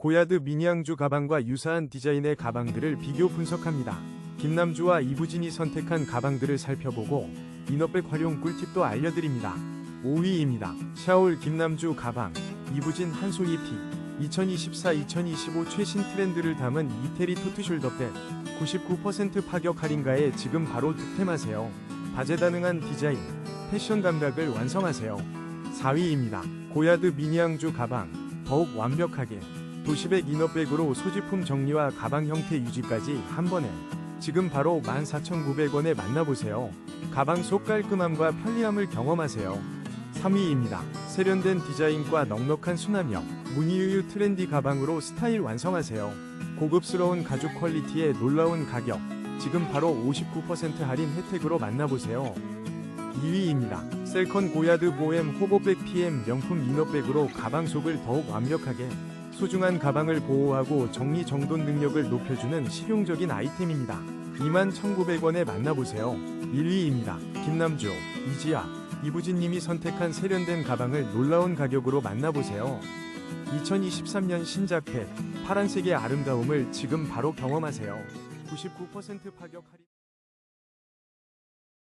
고야드 미니앙주 가방과 유사한 디자인의 가방들을 비교 분석합니다. 김남주와 이부진이 선택한 가방들을 살펴보고 이너백 활용 꿀팁도 알려드립니다. 5위입니다. 샤올 김남주 가방 이부진 한솔 EP 2024-2025 최신 트렌드를 담은 이태리 토트숄더백 99% 파격 할인가에 지금 바로 득템하세요. 다재다능한 디자인, 패션 감각을 완성하세요. 4위입니다. 고야드 미니앙주 가방 더욱 완벽하게 도시백 이너백으로 소지품 정리와 가방 형태 유지까지 한 번에 지금 바로 14,900원에 만나보세요. 가방 속 깔끔함과 편리함을 경험하세요. 3위입니다. 세련된 디자인과 넉넉한 수납력, 무늬유유 트렌디 가방으로 스타일 완성하세요. 고급스러운 가죽 퀄리티에 놀라운 가격, 지금 바로 59% 할인 혜택으로 만나보세요. 2위입니다. 셀컨 고야드 보엠 호보백 PM 명품 이너백으로 가방 속을 더욱 완벽하게 소중한 가방을 보호하고 정리정돈 능력을 높여주는 실용적인 아이템입니다. 21,900원에 만나보세요. 1위입니다. 김남주, 이지아, 이부진님이 선택한 세련된 가방을 놀라운 가격으로 만나보세요. 2023년 신작팩 파란색의 아름다움을 지금 바로 경험하세요. 99% 파격 할인